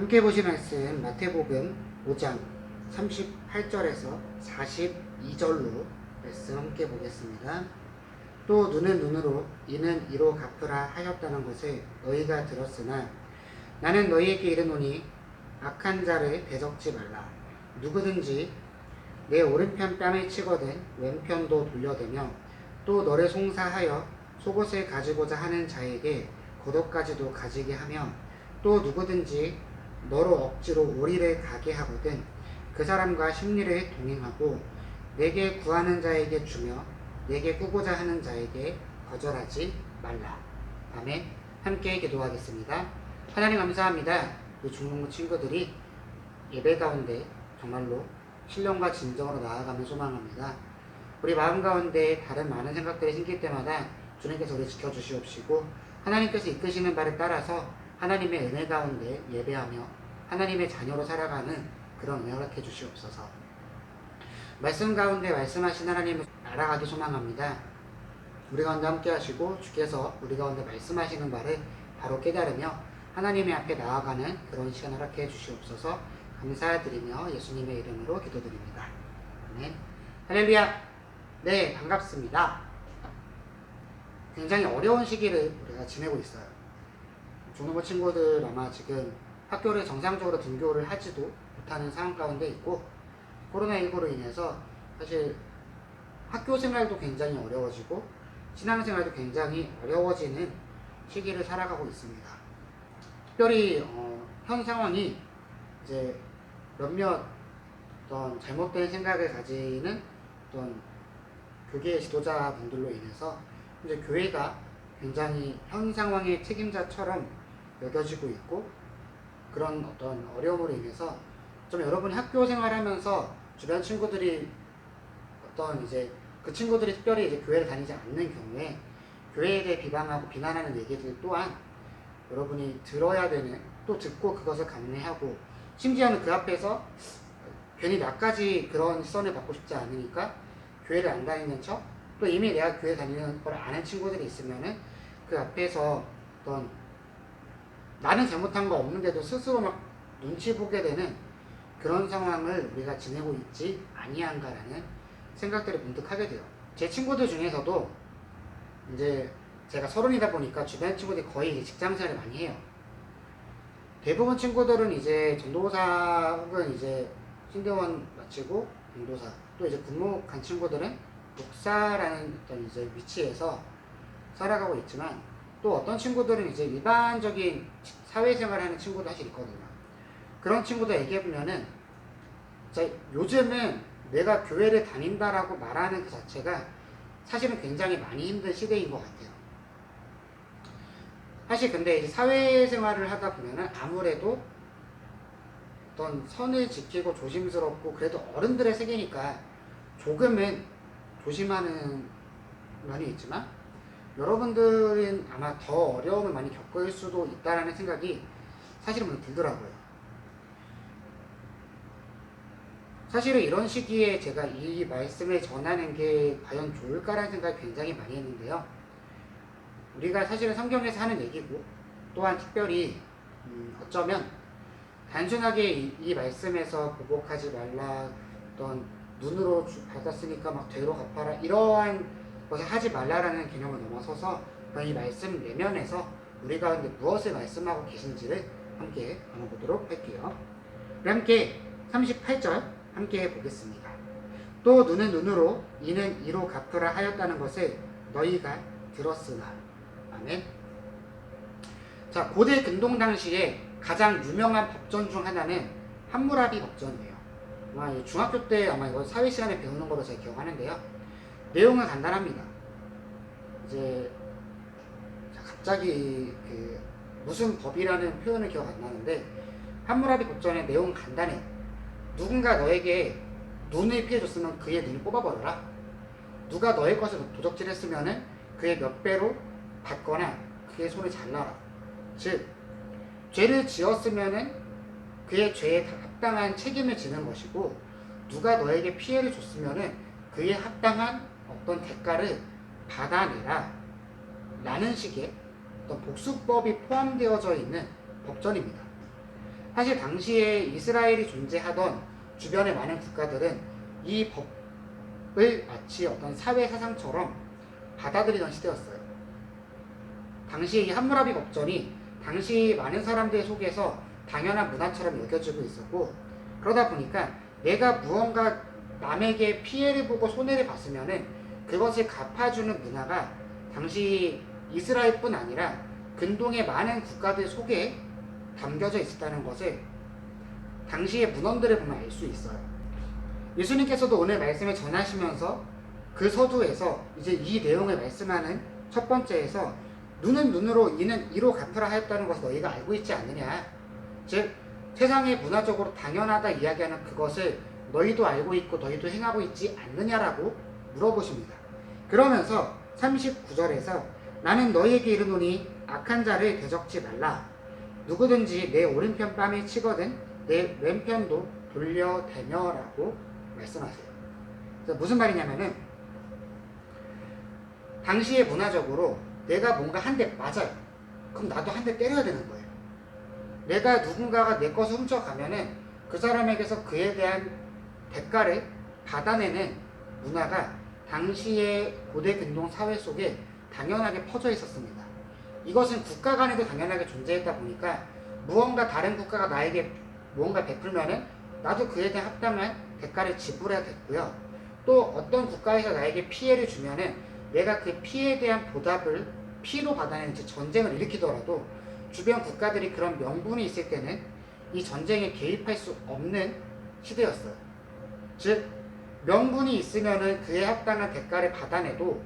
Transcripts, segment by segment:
함께 보신 말씀 마태복음 5장 38절에서 42절로 말씀 함께 보겠습니다. 또 눈은 눈으로 이는 이로 갚으라 하였다는 것을 너희가 들었으나 나는 너희에게 이르노니 악한 자를 대적지 말라 누구든지 내 오른편 뺨을 치거든 왼편도 돌려대며 또 너를 송사하여 속옷을 가지고자 하는 자에게 겉옷까지도 가지게 하며 또 누구든지 너로 억지로 오리를 가게 하거든 그 사람과 심리를 동행하고 내게 구하는 자에게 주며 내게 꾸고자 하는 자에게 거절하지 말라. 아멘. 함께 기도하겠습니다. 하나님 감사합니다. 우리 중농부 친구들이 예배 가운데 정말로 신령과 진정으로 나아가면 소망합니다. 우리 마음 가운데 다른 많은 생각들이 생길 때마다 주님께서 우리 지켜주시옵시고 하나님께서 이끄시는 바를 따라서 하나님의 은혜 가운데 예배하며 하나님의 자녀로 살아가는 그런 은혜 허락해 주시옵소서. 말씀 가운데 말씀하신 하나님을 알아가기 소망합니다. 우리 가운데 함께 하시고 주께서 우리 가운데 말씀하시는 바를 바로 깨달으며 하나님의 앞에 나아가는 그런 시간 허락해 주시옵소서 감사드리며 예수님의 이름으로 기도드립니다. 아멘. 할렐루야. 네, 반갑습니다. 굉장히 어려운 시기를 우리가 지내고 있어요. 중노부 친구들 아마 지금 학교를 정상적으로 등교를 하지도 못하는 상황 가운데 있고 코로나19로 인해서 사실 학교 생활도 굉장히 어려워지고 신앙생활도 굉장히 어려워지는 시기를 살아가고 있습니다. 특별히 어, 현 상황이 이제 몇몇 어떤 잘못된 생각을 가지는 어떤 교계 지도자분들로 인해서 이제 교회가 굉장히 현 상황의 책임자처럼 여겨지고 있고 그런 어떤 어려움으로 인해서 좀 여러분이 학교 생활하면서 주변 친구들이 어떤 이제 그 친구들이 특별히 이제 교회를 다니지 않는 경우에 교회에 대해 비방하고 비난하는 얘기들 또한 여러분이 들어야 되는 또 듣고 그것을 감내하고 심지어는 그 앞에서 괜히 나까지 그런 시선을 받고 싶지 않으니까 교회를 안 다니는 척 또 이미 내가 교회 다니는 걸 아는 친구들이 있으면은 그 앞에서 어떤 나는 잘못한 거 없는데도 스스로 막 눈치 보게 되는 그런 상황을 우리가 지내고 있지 아니한가라는 생각들을 문득 하게 돼요. 제 친구들 중에서도 이제 제가 서른이다 보니까 주변 친구들이 거의 이제 직장 생활을 많이 해요. 대부분 친구들은 이제 전도사 혹은 이제 신대원 마치고 전도사 또 이제 간 친구들은 목사라는 어떤 이제 위치에서 살아가고 있지만 또 어떤 친구들은 이제 일반적인 사회생활 하는 친구도 사실 있거든요. 그런 친구들 얘기해보면은 자, 요즘은 내가 교회를 다닌다라고 말하는 그 자체가 사실은 굉장히 많이 힘든 시대인 것 같아요. 사실 근데 이제 사회생활을 하다 보면은 아무래도 어떤 선을 지키고 조심스럽고 그래도 어른들의 세계니까 조금은 조심하는 면이 있지만 여러분들은 아마 더 어려움을 많이 겪을 수도 있다라는 생각이 사실은 많이 들더라고요. 사실은 이런 시기에 제가 이 말씀을 전하는 게 과연 좋을까라는 생각을 굉장히 많이 했는데요. 우리가 사실은 성경에서 하는 얘기고 또한 특별히 음, 어쩌면 단순하게 이, 이 말씀에서 보복하지 말라 어떤 눈으로 주- 받았으니까 막 되로 갚아라 이러한 것을 하지 말라라는 개념을 넘어서서 그이 말씀 내면에서 우리 가운데 무엇을 말씀하고 계신지를 함께 나눠보도록 할게요. 우리 함께 38절 함께 보겠습니다. 또 눈은 눈으로 이는 이로 갚으라 하였다는 것을 너희가 들었으나 아멘. 자 고대 근동 당시에 가장 유명한 법전 중 하나는 함무라비 법전이에요. 이 중학교 때 아마 이거 사회 시간에 배우는 거로 제가 기억하는데요. 내용은 간단합니다. 이제 자, 갑자기 그 무슨 법이라는 표현을 기억 안 나는데 함무라비 법전의 내용은 간단해. 누군가 너에게 눈을 피해줬으면 그의 눈을 뽑아버려라. 누가 너의 것을 도적질했으면은 그의 몇 배로 받거나 그의 손을 잘라라. 즉 죄를 지었으면은 그의 죄에 합당한 책임을 지는 것이고 누가 너에게 피해를 줬으면은 그에 합당한 어떤 대가를 받아내라 라는 식의 어떤 복수법이 포함되어져 있는 법전입니다. 사실 당시에 이스라엘이 존재하던 주변의 많은 국가들은 이 법을 마치 어떤 사회 사상처럼 받아들이던 시대였어요. 당시에 이 함무라비 법전이 당시 많은 사람들 속에서 당연한 문화처럼 여겨지고 있었고 그러다 보니까 내가 무언가 남에게 피해를 보고 손해를 봤으면은 그것을 갚아주는 문화가 당시 이스라엘뿐 아니라 근동의 많은 국가들 속에 담겨져 있었다는 것을 당시의 문헌들을 보면 알 수 있어요. 예수님께서도 오늘 말씀을 전하시면서 그 서두에서 이제 이 내용을 말씀하는 첫 번째에서 눈은 눈으로 이는 이로 갚으라 하였다는 것을 너희가 알고 있지 않느냐. 즉 세상에 문화적으로 당연하다 이야기하는 그것을 너희도 알고 있고 너희도 행하고 있지 않느냐라고 물어보십니다. 그러면서 39절에서 나는 너희에게 이르노니 악한 자를 대적지 말라. 누구든지 내 오른편 뺨에 치거든 내 왼편도 돌려대며라고 말씀하세요. 무슨 말이냐면은 당시의 문화적으로 내가 뭔가 한 대 맞아요. 그럼 나도 한 대 때려야 되는 거예요. 내가 누군가가 내 것을 훔쳐가면은 그 사람에게서 그에 대한 대가를 받아내는 문화가 당시의 고대 근동 사회 속에 당연하게 퍼져 있었습니다. 이것은 국가 간에도 당연하게 존재했다 보니까 무언가 다른 국가가 나에게 무언가 베풀면은 나도 그에 대한 합당한 대가를 지불해야 됐고요. 또 어떤 국가에서 나에게 피해를 주면은 내가 그 피해에 대한 보답을 피로 받아내는 즉 전쟁을 일으키더라도 주변 국가들이 그런 명분이 있을 때는 이 전쟁에 개입할 수 없는 시대였어요. 즉 명분이 있으면은 그에 합당한 대가를 받아내도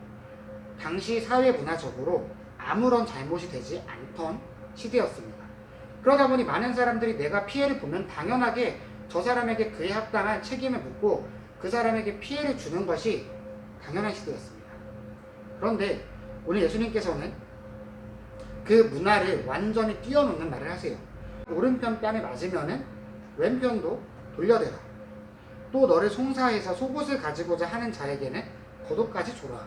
당시 사회 문화적으로 아무런 잘못이 되지 않던 시대였습니다. 그러다 보니 많은 사람들이 내가 피해를 보면 당연하게 저 사람에게 그에 합당한 책임을 묻고 그 사람에게 피해를 주는 것이 당연한 시대였습니다. 그런데 오늘 예수님께서는 그 문화를 완전히 뛰어넘는 말을 하세요. 오른편 뺨에 맞으면은 왼편도 돌려대라. 또 너를 송사해서 속옷을 가지고자 하는 자에게는 겉옷까지 줘라.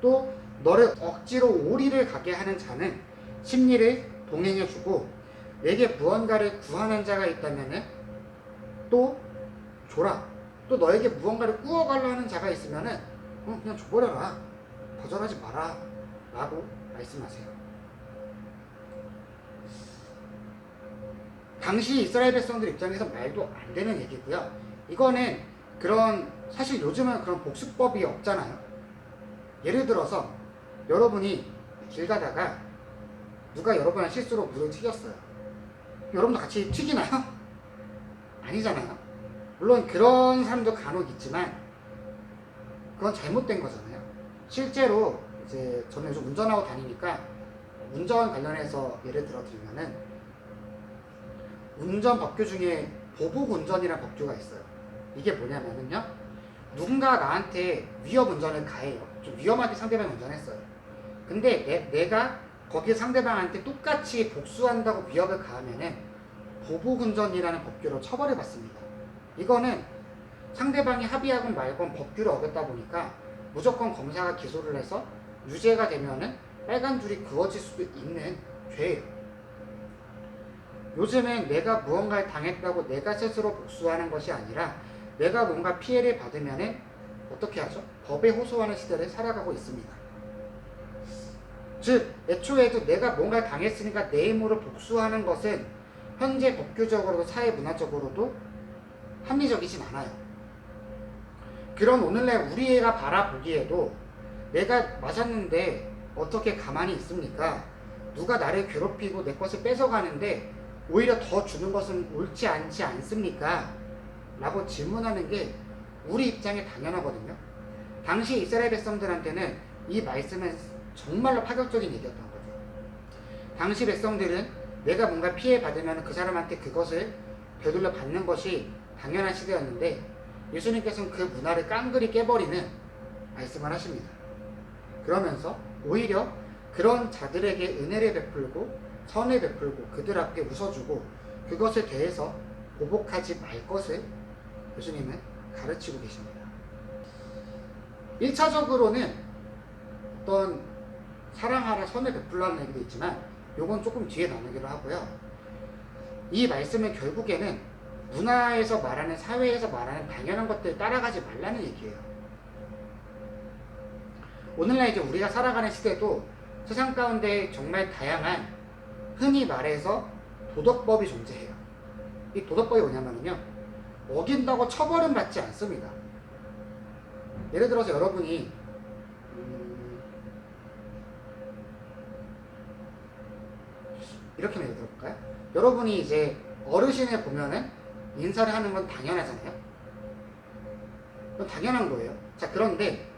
또 너를 억지로 오리를 가게 하는 자는 심리를 동행해 주고 내게 무언가를 구하는 자가 있다면은 또 줘라. 또 너에게 무언가를 꾸어가려 하는 자가 있으면은 어, 그냥 줘버려라. 거절하지 마라. 라고 말씀하세요. 당시 이스라엘 백성들 입장에서 말도 안 되는 얘기고요. 이거는 그런 사실 요즘은 그런 복수법이 없잖아요. 예를 들어서 여러분이 길 가다가 누가 여러분의 실수로 물을 튀겼어요. 여러분도 같이 튀기나요? 아니잖아요. 물론 그런 사람도 간혹 있지만 그건 잘못된 거잖아요. 실제로 이제 저는 요즘 운전하고 다니니까 운전 관련해서 예를 들어 드리면은 운전 법규 중에 보복 운전이라는 법규가 있어요. 이게 뭐냐면은요. 누군가 나한테 위협 운전을 가해요. 좀 위험하게 상대방이 운전했어요. 근데 내, 내가 거기 상대방한테 똑같이 복수한다고 위협을 가하면은 보복 운전이라는 법규로 처벌을 받습니다. 이거는 상대방이 합의하건 말건 법규를 어겼다 보니까 무조건 검사가 기소를 해서 유죄가 되면은 빨간 줄이 그어질 수도 있는 죄예요. 요즘엔 내가 무언가를 당했다고 내가 스스로 복수하는 것이 아니라 내가 뭔가 피해를 받으면은 어떻게 하죠? 법에 호소하는 시대를 살아가고 있습니다. 즉, 애초에도 내가 뭔가 당했으니까 내 힘으로 복수하는 것은 현재 법규적으로도 사회 문화적으로도 합리적이진 않아요. 그런 오늘날 우리 애가 바라보기에도 내가 맞았는데 어떻게 가만히 있습니까? 누가 나를 괴롭히고 내 것을 뺏어가는데 오히려 더 주는 것은 옳지 않지 않습니까? 라고 질문하는 게 우리 입장에 당연하거든요. 당시 이스라엘 백성들한테는 이 말씀은 정말로 파격적인 얘기였던 거죠. 당시 백성들은 내가 뭔가 피해 받으면 그 사람한테 그것을 되돌려 받는 것이 당연한 시대였는데 예수님께서는 그 문화를 깡그리 깨버리는 말씀을 하십니다. 그러면서 오히려 그런 자들에게 은혜를 베풀고 선을 베풀고 그들 앞에 웃어주고 그것에 대해서 보복하지 말 것을 예수님은 가르치고 계십니다. 1차적으로는 어떤 사랑하라 선을 베풀라는 얘기도 있지만 요건 조금 뒤에 나누기로 하고요. 이 말씀은 결국에는 문화에서 말하는 사회에서 말하는 당연한 것들 따라가지 말라는 얘기예요. 오늘날 이제 우리가 살아가는 시대도 세상 가운데 정말 다양한 흔히 말해서 도덕법이 존재해요. 이 도덕법이 뭐냐면요. 어긴다고 처벌은 받지 않습니다. 예를 들어서 여러분이 음, 이렇게 예를 들어볼까요? 여러분이 이제 어르신을 보면은 인사를 하는 건 당연하잖아요. 당연한 거예요. 자, 그런데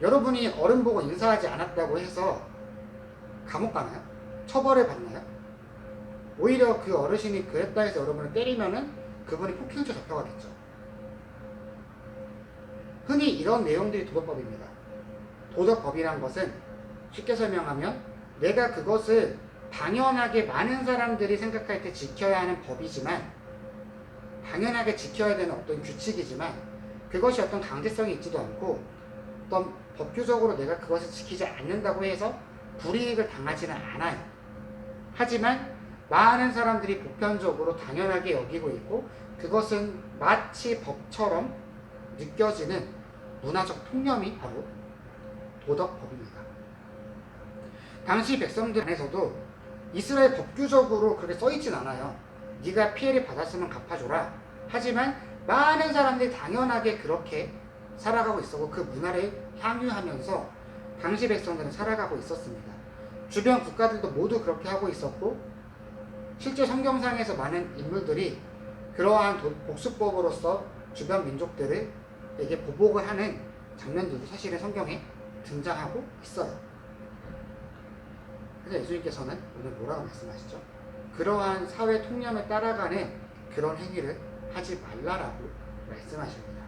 여러분이 어른 보고 인사하지 않았다고 해서 감옥 가나요? 처벌을 받나요? 오히려 그 어르신이 그랬다 해서 여러분을 때리면은 그분이 폭행죄 적혀가겠죠. 흔히 이런 내용들이 도덕법입니다. 도덕법이란 것은 쉽게 설명하면 내가 그것을 당연하게 많은 사람들이 생각할 때 지켜야 하는 법이지만 당연하게 지켜야 되는 어떤 규칙이지만 그것이 어떤 강제성이 있지도 않고 어떤 법규적으로 내가 그것을 지키지 않는다고 해서 불이익을 당하지는 않아요. 하지만 많은 사람들이 보편적으로 당연하게 여기고 있고 그것은 마치 법처럼 느껴지는 문화적 통념이 바로 도덕법입니다. 당시 백성들 안에서도 이스라엘 법규적으로 그렇게 써있진 않아요. 네가 피해를 받았으면 갚아줘라. 하지만 많은 사람들이 당연하게 그렇게 살아가고 있었고 그 문화를 향유하면서 당시 백성들은 살아가고 있었습니다. 주변 국가들도 모두 그렇게 하고 있었고 실제 성경상에서 많은 인물들이 그러한 도- 복수법으로서 주변 민족들을 에게 보복을 하는 장면들도 사실은 성경에 등장하고 있어요. 그래서 예수님께서는 오늘 뭐라고 말씀하시죠? 그러한 사회 통념에 따라가는 그런 행위를 하지 말라라고 말씀하십니다.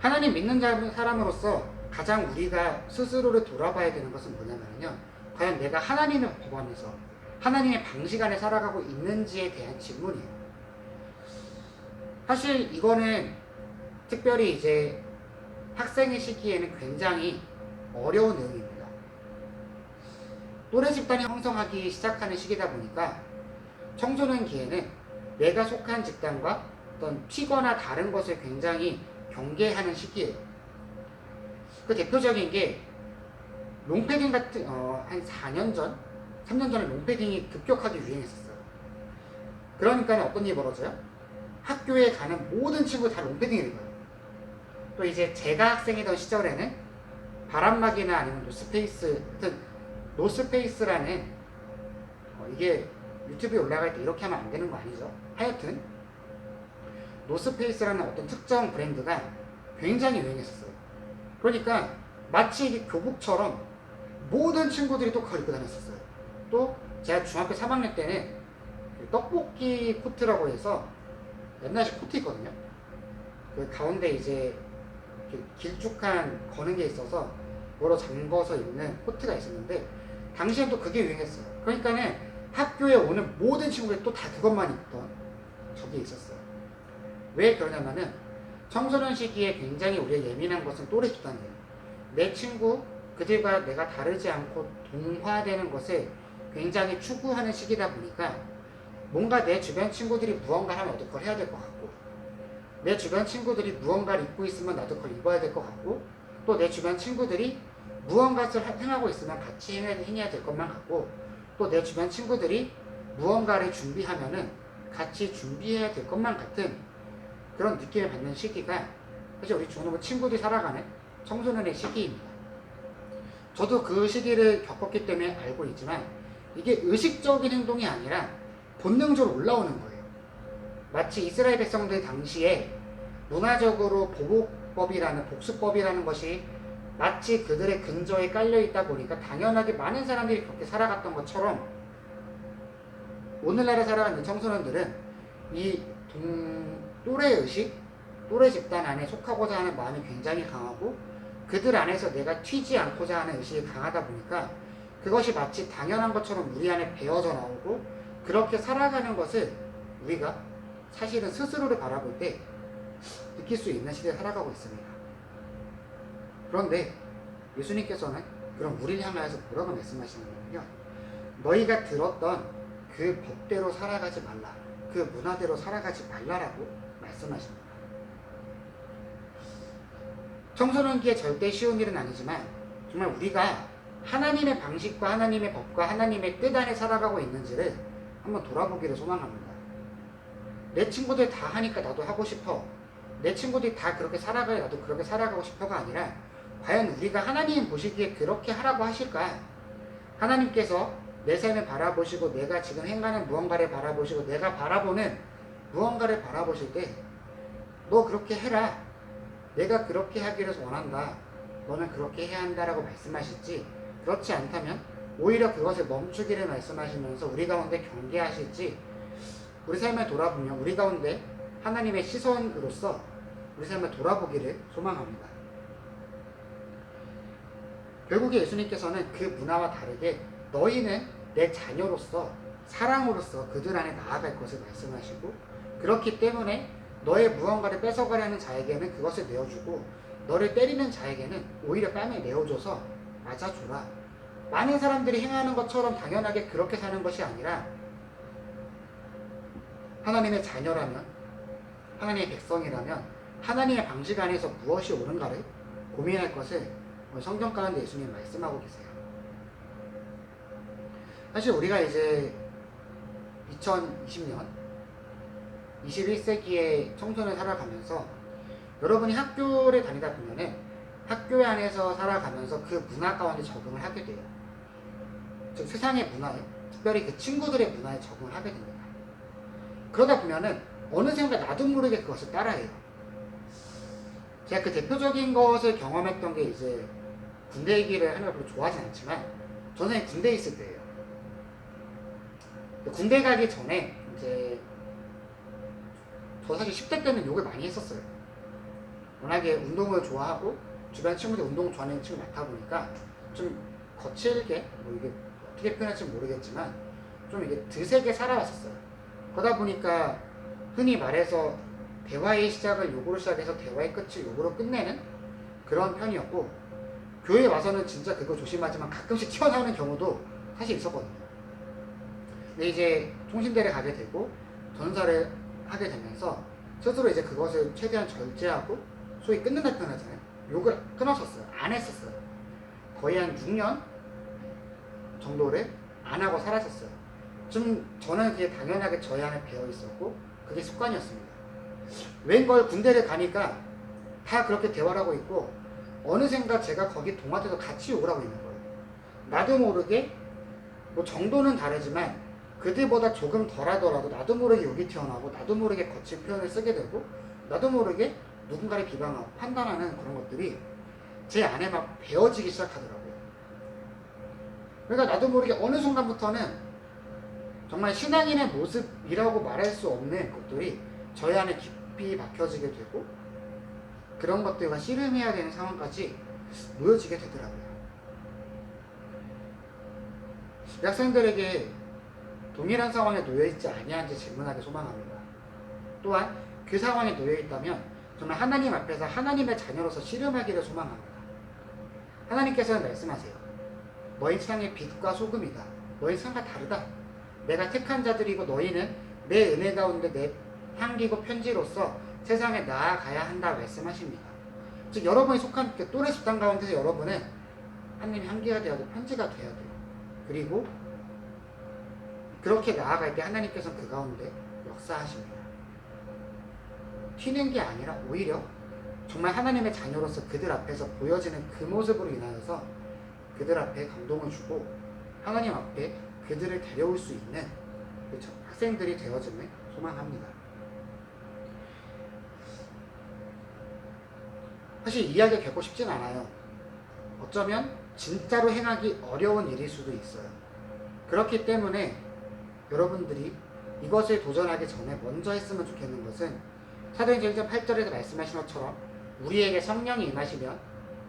하나님 믿는 자- 사람으로서 가장 우리가 스스로를 돌아봐야 되는 것은 뭐냐면요. 과연 내가 하나님의 법 안에서 하나님의 방식 안에 살아가고 있는지에 대한 질문이에요. 사실 이거는 특별히 이제 학생의 시기에는 굉장히 어려운 내용입니다. 또래 집단이 형성하기 시작하는 시기다 보니까 청소년기에는 내가 속한 집단과 어떤 튀거나 다른 것을 굉장히 경계하는 시기예요. 그 대표적인 게 롱패딩 같은 어, 한 4년 전, 3년 전에 롱패딩이 급격하게 유행했었어요. 그러니까 어떤 일이 벌어져요? 학교에 가는 모든 친구 다 롱패딩을 입어요. 또 이제 제가 학생이던 시절에는 바람막이나 아니면 노스페이스 하여튼 노스페이스라는 어, 이게 유튜브에 올라갈 때 이렇게 하면 안 되는 거 아니죠? 하여튼 노스페이스라는 어떤 특정 브랜드가 굉장히 유행했었어요. 그러니까 마치 교복처럼 모든 친구들이 또 그걸 입고 다녔었어요. 또 제가 중학교 3학년 때는 그 떡볶이 코트라고 해서 옛날식 코트 있거든요. 그 가운데 이제 길쭉한 거는 게 있어서 뭐로 잠궈서 입는 코트가 있었는데 당시엔 또 그게 유행했어요. 그러니까는 학교에 오는 모든 친구들이 또 다 그것만 입던 적이 있었어요. 왜 그러냐면은 청소년 시기에 굉장히 우리가 예민한 것은 또래 집단이에요. 내 친구 그들과 내가 다르지 않고 동화되는 것을 굉장히 추구하는 시기다 보니까 뭔가 내 주변 친구들이 무언가 하면 나도 그걸 해야 될 것 같고 내 주변 친구들이 무언가를 입고 있으면 나도 그걸 입어야 될 것 같고 또 내 주변 친구들이 무언가를 하- 행하고 있으면 같이 행해야, 행해야 될 것만 같고 또 내 주변 친구들이 무언가를 준비하면은 같이 준비해야 될 것만 같은 그런 느낌을 받는 시기가 사실 우리 중학교 친구들이 살아가는 청소년의 시기입니다. 저도 그 시기를 겪었기 때문에 알고 있지만 이게 의식적인 행동이 아니라 본능적으로 올라오는 거예요. 마치 이스라엘 백성들 당시에 문화적으로 보복법이라는 복수법이라는 것이 마치 그들의 근저에 깔려 있다 보니까 당연하게 많은 사람들이 그렇게 살아갔던 것처럼 오늘날에 살아가는 청소년들은 이 동, 또래 의식, 또래 집단 안에 속하고자 하는 마음이 굉장히 강하고 그들 안에서 내가 튀지 않고자 하는 의식이 강하다 보니까 그것이 마치 당연한 것처럼 우리 안에 배어져 나오고 그렇게 살아가는 것을 우리가 사실은 스스로를 바라볼 때 느낄 수 있는 시대에 살아가고 있습니다. 그런데 예수님께서는 그런 우리를 향하여서 뭐라고 말씀하시냐면요. 너희가 들었던 그 법대로 살아가지 말라. 그 문화대로 살아가지 말라라고 말씀하십니다. 청소년기에 절대 쉬운 일은 아니지만 정말 우리가 하나님의 방식과 하나님의 법과 하나님의 뜻 안에 살아가고 있는지를 한번 돌아보기를 소망합니다. 내 친구들 다 하니까 나도 하고 싶어. 내 친구들이 다 그렇게 살아가야 나도 그렇게 살아가고 싶어가 아니라 과연 우리가 하나님 보시기에 그렇게 하라고 하실까? 하나님께서 내 삶을 바라보시고 내가 지금 행하는 무언가를 바라보시고 내가 바라보는 무언가를 바라보실 때 너 그렇게 해라. 내가 그렇게 하기를 원한다. 너는 그렇게 해야 한다라고 말씀하실지 그렇지 않다면 오히려 그것을 멈추기를 말씀하시면서 우리 가운데 경계하실지 우리 삶을 돌아보면 우리 가운데 하나님의 시선으로서 우리 삶을 돌아보기를 소망합니다. 결국에 예수님께서는 그 문화와 다르게 너희는 내 자녀로서 사랑으로서 그들 안에 나아갈 것을 말씀하시고 그렇기 때문에 너의 무언가를 뺏어가려는 자에게는 그것을 내어주고 너를 때리는 자에게는 오히려 뺨에 내어줘서 맞아주라. 많은 사람들이 행하는 것처럼 당연하게 그렇게 사는 것이 아니라 하나님의 자녀라면 하나님의 백성이라면 하나님의 방식 안에서 무엇이 옳은가를 고민할 것을 성경 가운데 예수님 말씀하고 계세요. 사실 우리가 이제 2020년 21세기의 청소년 살아가면서 여러분이 학교를 다니다 보면은 학교 안에서 살아가면서 그 문화 가운데 적응을 하게 돼요. 즉 세상의 문화에 특별히 그 친구들의 문화에 적응을 하게 됩니다. 그러다 보면은 어느샌가 나도 모르게 그것을 따라해요. 제가 그 대표적인 것을 경험했던 게 이제 군대 얘기를 하는 걸 별로 좋아하진 않지만 저는 군대에 있을 때예요. 군대 가기 전에 이제 저 사실 10대 때는 욕을 많이 했었어요. 워낙에 운동을 좋아하고 주변 친구들 운동 좋아하는 친구 많다 보니까 좀 거칠게 뭐 이게 어떻게 표현할지 모르겠지만 좀 이게 드세게 살아왔었어요. 그러다 보니까 흔히 말해서 대화의 시작을 욕으로 시작해서 대화의 끝을 욕으로 끝내는 그런 편이었고 교회에 와서는 진짜 그거 조심하지만 가끔씩 튀어나오는 경우도 사실 있었거든요. 근데 이제 통신대를 가게 되고 전사를 하게 되면서 스스로 이제 그것을 최대한 절제하고 소위 끊는다 표현하잖아요. 욕을 끊었었어요. 안 했었어요. 거의 한 6년 정도를 안 하고 살았었어요. 좀 저는 그게 당연하게 저희 안에 배어 있었고 그게 습관이었습니다. 웬걸 군대를 가니까 다 그렇게 대화를 하고 있고 어느샌가 제가 거기 동아대도 같이 욕을 하고 있는 거예요. 나도 모르게 뭐 정도는 다르지만 그들보다 조금 덜 하더라도 나도 모르게 욕이 튀어나오고 나도 모르게 거친 표현을 쓰게 되고 나도 모르게 누군가를 비방하고 판단하는 그런 것들이 제 안에 막 배어지기 시작하더라고요. 그러니까 나도 모르게 어느 순간부터는 정말 신앙인의 모습이라고 말할 수 없는 것들이 저희 안에 깊이 박혀지게 되고 그런 것들과 씨름해야 되는 상황까지 모여지게 되더라고요. 학생들에게 동일한 상황에 놓여 있지 아니한지 질문하기 소망합니다. 또한 그 상황에 놓여 있다면 정말 하나님 앞에서 하나님의 자녀로서 씨름하기를 소망합니다. 하나님께서는 말씀하세요. 너희 세상의 빛과 소금이다. 너희 세상과 다르다. 내가 택한 자들이고 너희는 내 은혜 가운데 내 향기고 편지로서 세상에 나아가야 한다 말씀하십니다. 즉 여러분이 속한 그 또래 집단 가운데서 여러분은 하나님 향기가 되어야 돼 편지가 되어야 돼요. 그리고 그렇게 나아갈 때 하나님께서 그 가운데 역사하십니다. 튀는 게 아니라 오히려 정말 하나님의 자녀로서 그들 앞에서 보여지는 그 모습으로 인하여서 그들 앞에 감동을 주고 하나님 앞에 그들을 데려올 수 있는 그렇죠? 학생들이 되어짐을 소망합니다. 사실 이야기가 결코 쉽진 않아요. 어쩌면 진짜로 행하기 어려운 일일 수도 있어요. 그렇기 때문에 여러분들이 이것을 도전하기 전에 먼저 했으면 좋겠는 것은 사도행전 1장 8절에서 말씀하신 것처럼 우리에게 성령이 임하시면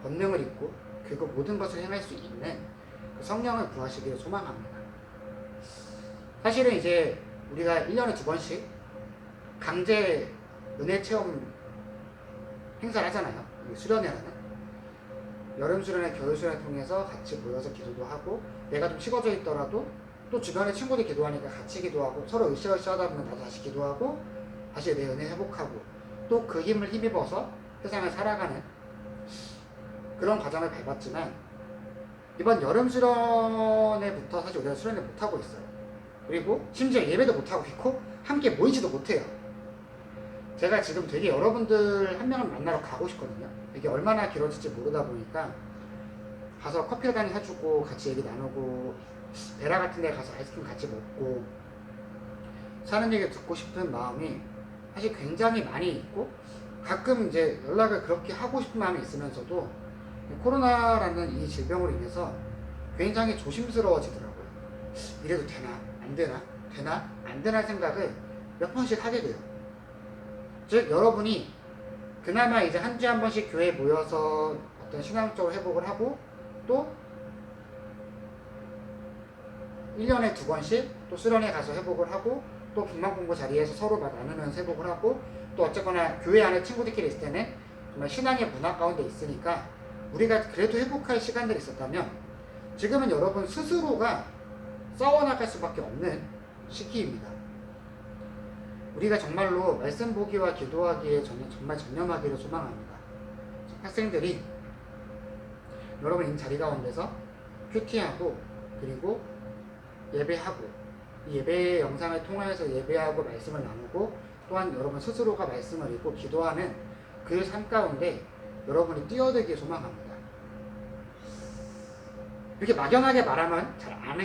권능을 입고 그거 모든 것을 행할 수 있는 그 성령을 구하시기를 소망합니다. 사실은 이제 우리가 1년에 두 번씩 강제 은혜 체험 행사를 하잖아요. 수련회라는. 여름 수련회, 겨울 수련회 통해서 같이 모여서 기도도 하고 내가 좀 식어져 있더라도 또 주변에 친구들이 기도하니까 같이 기도하고 서로 으쌰으쌰 하다 보면 나도 다시 기도하고 다시 내 은혜 회복하고 또 그 힘을 힘입어서 세상을 살아가는 그런 과정을 밟았지만 이번 여름 수련회부터 사실 우리가 수련회 못하고 있어요. 그리고 심지어 예배도 못하고 있고 함께 모이지도 못해요. 제가 지금 되게 여러분들 한 명을 만나러 가고 싶거든요. 이게 얼마나 길어질지 모르다 보니까 가서 커피 한잔 사주고 같이 얘기 나누고 베라 같은 데 가서 아이스크림 같이 먹고 사는 얘기 듣고 싶은 마음이 사실 굉장히 많이 있고 가끔 이제 연락을 그렇게 하고 싶은 마음이 있으면서도 코로나라는 이 질병으로 인해서 굉장히 조심스러워지더라고요. 이래도 되나? 안 되나? 되나? 안 되나 생각을 몇 번씩 하게 돼요. 즉, 여러분이 그나마 이제 한 주에 한 번씩 교회에 모여서 어떤 신앙적으로 회복을 하고 또 1년에 두 번씩 또 수련회 가서 회복을 하고 또 분만 공부 자리에서 서로 막 나누면서 회복을 하고 또 어쨌거나 교회 안에 친구들끼리 있을 때는 정말 신앙의 문화 가운데 있으니까 우리가 그래도 회복할 시간들이 있었다면 지금은 여러분 스스로가 싸워나갈 수밖에 없는 시기입니다. 우리가 정말로 말씀 보기와 기도하기에 전- 정말 전념하기를 소망합니다. 학생들이 여러분 있는 자리 가운데서 큐티하고 그리고 예배하고 이 예배 영상을 통하여서 예배하고 말씀을 나누고 또한 여러분 스스로가 말씀을 읽고 기도하는 그 삶 가운데 여러분이 뛰어들길 소망합니다. 이렇게 막연하게 말하면 잘 안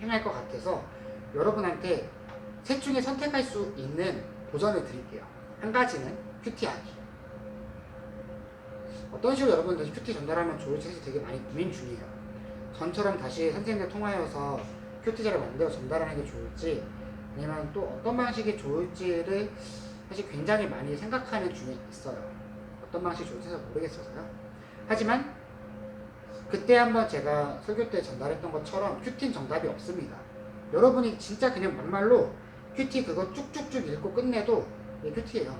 행할 것 같아서 여러분한테 셋 중에 선택할 수 있는 도전을 드릴게요. 한 가지는 큐티하기. 어떤 식으로 여러분들 큐티 전달하면 좋을지 사실 되게 많이 고민 중이에요. 전처럼 다시 선생님들 통하여서 큐티자를 만들어 전달하는 게 좋을지 아니면 또 어떤 방식이 좋을지를 사실 굉장히 많이 생각하는 중에 있어요. 어떤 방식이 좋을지 잘 모르겠어서요. 하지만 그때 한번 제가 설교 때 전달했던 것처럼 큐티는 정답이 없습니다. 여러분이 진짜 그냥 막말로 큐티 그거 쭉쭉쭉 읽고 끝내도 이게 큐티예요.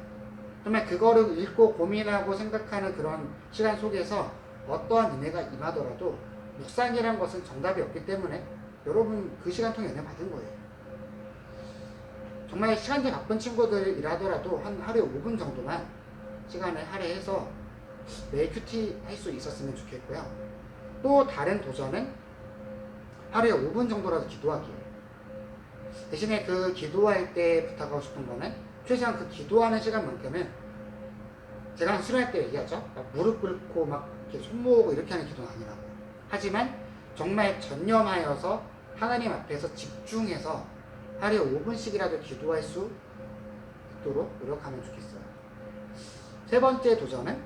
정말 그거를 읽고 고민하고 생각하는 그런 시간 속에서 어떠한 은혜가 임하더라도 묵상이란 것은 정답이 없기 때문에 여러분 그 시간 통해 은혜 받은 거예요. 정말 시간이 바쁜 친구들이라 하더라도 한 하루에 5분 정도만 시간을 할애해서 매일 큐티 할 수 있었으면 좋겠고요. 또 다른 도전은 하루에 5분 정도라도 기도하기예요. 대신에 그 기도할 때 부탁하고 싶은 거는 최소한 그 기도하는 시간만큼은 제가 수련할 때 얘기하죠. 막 무릎 꿇고 막 이렇게 손 모으고 이렇게 하는 기도는 아니라고. 하지만 정말 전념하여서 하나님 앞에서 집중해서 하루에 5분씩이라도 기도할 수 있도록 노력하면 좋겠어요. 세 번째 도전은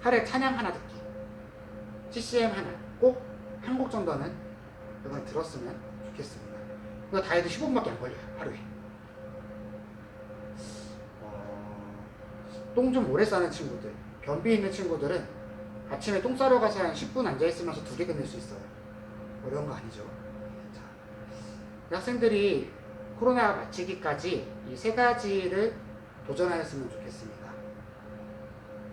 하루에 찬양 하나 듣기. CCM 하나. 꼭 한 곡 정도는 이번 들었으면 좋겠습니다. 이거 다 해도 15분밖에 안 걸려요. 하루에. 똥 좀 오래 싸는 친구들, 변비 있는 친구들은 아침에 똥 싸러 가서 한 10분 앉아있으면서 두 개 끝낼 수 있어요. 어려운 거 아니죠. 학생들이 코로나 마치기까지 이 세 가지를 도전하였으면 좋겠습니다.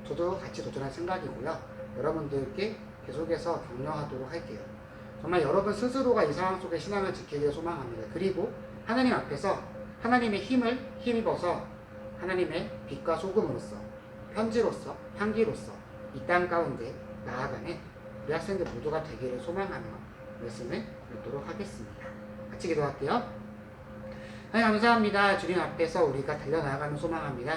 저도 같이 도전할 생각이고요. 여러분들께 계속해서 격려하도록 할게요. 정말 여러분 스스로가 이 상황 속에 신앙을 지키기를 소망합니다. 그리고 하나님 앞에서 하나님의 힘을 힘입어서 하나님의 빛과 소금으로서 편지로서 향기로서 이 땅 가운데 나아가는 우리 학생들 모두가 되기를 소망하며 말씀을 읽도록 하겠습니다. 같이 기도 할게요. 하나님 감사합니다. 주님 앞에서 우리가 달려나가는 소망합니다.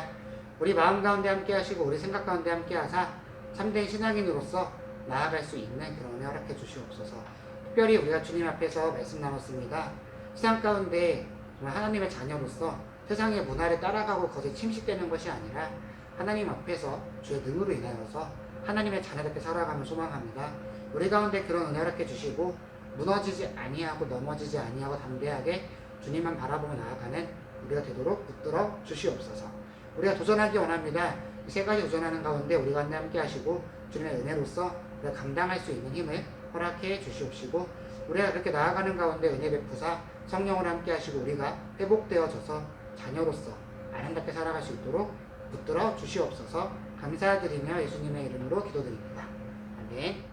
우리 마음 가운데 함께 하시고 우리 생각 가운데 함께 하사 참된 신앙인으로서 나아갈 수 있는 그런 은혜 허락해 주시옵소서. 특별히 우리가 주님 앞에서 말씀 나눴습니다. 세상 가운데 하나님의 자녀로서 세상의 문화를 따라가고 거기에 침식되는 것이 아니라 하나님 앞에서 주의 능으로 인하여서 하나님의 자녀답게 살아가면 소망합니다. 우리 가운데 그런 은혜 허락해 주시고 무너지지 아니하고 넘어지지 아니하고 담대하게 주님만 바라보며 나아가는 우리가 되도록 붙들어 주시옵소서. 우리가 도전하기 원합니다. 이세 가지 도전하는 가운데 우리가 함께 하시고 주님의 은혜로서 우리가 감당할 수 있는 힘을 허락해 주시옵시고 우리가 그렇게 나아가는 가운데 은혜 베푸사 성령을 함께 하시고 우리가 회복되어져서 자녀로서 아름답게 살아갈 수 있도록 붙들어 주시옵소서 감사드리며 예수님의 이름으로 기도드립니다. 아멘.